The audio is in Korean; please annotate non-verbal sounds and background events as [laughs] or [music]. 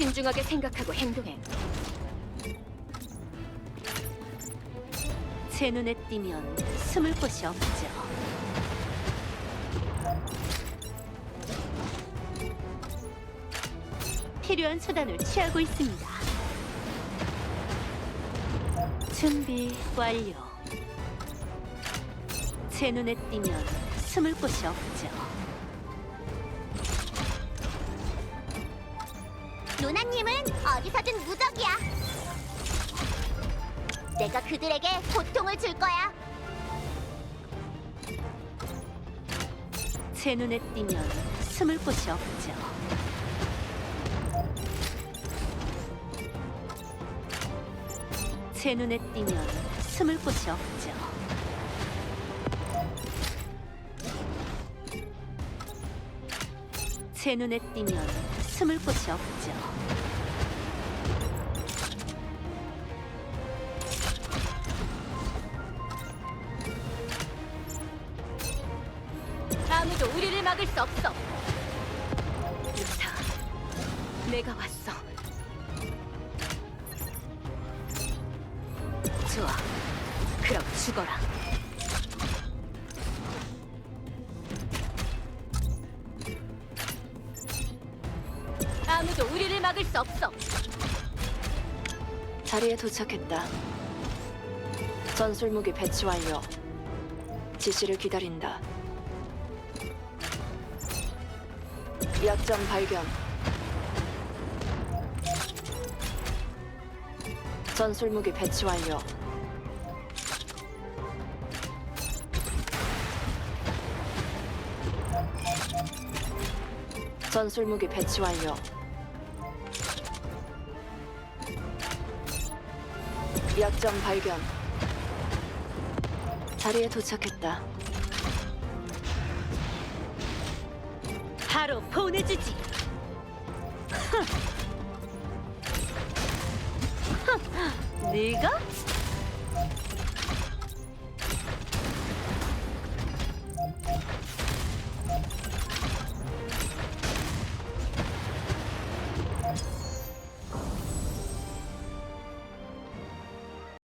신중하게 생각하고 행동해. 제 눈에 띄면 숨을 곳이 없죠. 필요한 수단을 취하고 있습니다. 준비 완료. 제 눈에 띄면 숨을 곳이 없죠. 루나님은 어디서든 무적이야. 내가 그들에게 고통을 줄 거야. 제 눈에 띄면 숨을 곳이 없죠. 제 눈에 띄면 숨을 곳이 없죠. 제 눈에 띄면 숨을 곳이 없죠. 아무도 우리를 막을 수 없어. 유사, 내가 왔어. 좋아, 그럼 죽어라. 아무도 우리를 막을 수 없어. 자리에 도착했다. 전술 무기 배치 완료. 지시를 기다린다. 약점 발견. 전술 무기 배치 완료. 전술 무기 배치 완료. 약점 발견. 자리에 도착했다. 바로 보내주지. [laughs] 네가